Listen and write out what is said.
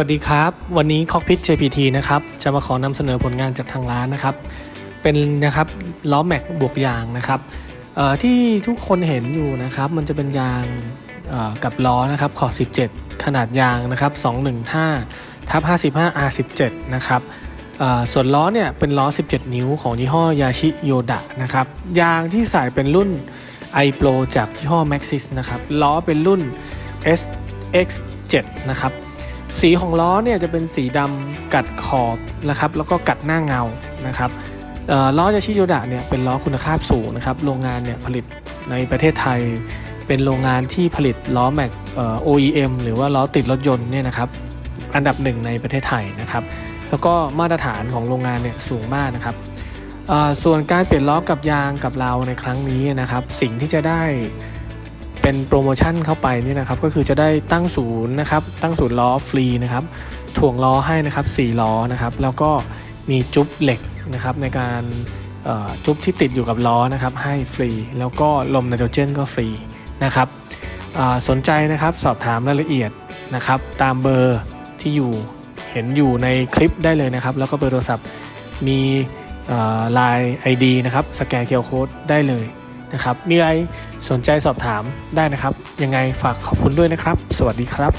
วัสดีครับ วันนี้ Cockpit JPT นะครับ จะมาขอนำเสนอผลงานจากทางร้านนะครับ เป็นนะครับล้อแม็กบวกยางนะครับเอ่อที่ทุกคนเห็นอยู่นะครับ มันจะเป็นยางเอ่อกับล้อนะครับขอบ 17 ขนาดยางนะครับ 215ทับ55 R17 นะครับเอ่อส่วนล้อเนี่ยเป็นล้อ 17 นิ้วของยี่ห้อยาชิโยดะนะครับ ยางที่ใส่เป็นรุ่น i Pro จากยี่ห้อ Maxis นะครับ ล้อเป็นรุ่น SX7 นะครับ สีของล้อเนี่ยจะเป็นสีดำกัดขอบนะครับแล้วก็กัดหน้าเงานะครับเอ่อล้อยาชิโยดะเนี่ยเป็นล้อคุณภาพสูงนะครับโรงงานเนี่ยผลิตในประเทศไทย เป็นโรงงานที่ผลิตล้อแม็กเอ่อ OEM หรือว่าล้อติดรถยนต์เนี่ยนะครับอันดับหนึ่งในประเทศไทยนะครับแล้วก็มาตรฐานของโรงงานเนี่ยสูงมากนะครับส่วนการเปลี่ยนล้อกับยางกับเราในครั้งนี้นะครับสิ่งที่จะได้ เป็นโปรโมชั่นเข้าไปเนี่ยนะครับก็คือจะได้ตั้งศูนย์นะครับตั้งศูนย์ล้อฟรีนะครับถ่วงล้อให้นะครับ4ล้อนะครับแล้วก็มีจุ๊บเหล็กนะครับในการจุ๊บที่ติดอยู่กับล้อนะครับให้ฟรี แล้วก็ลมไนโตรเจนก็ฟรีนะครับสนใจนะครับสอบถามรายละเอียดนะครับตามเบอร์ที่อยู่เห็นอยู่ในคลิปได้เลยนะครับ แล้วก็เบอร์โทรศัพท์มีไลน์ ID นะครับสแกนเคอร์โค้ดได้เลยนะครับมีอะไร สนใจสอบถามได้นะครับ ยังไงฝากขอบคุณด้วยนะครับ สวัสดีครับ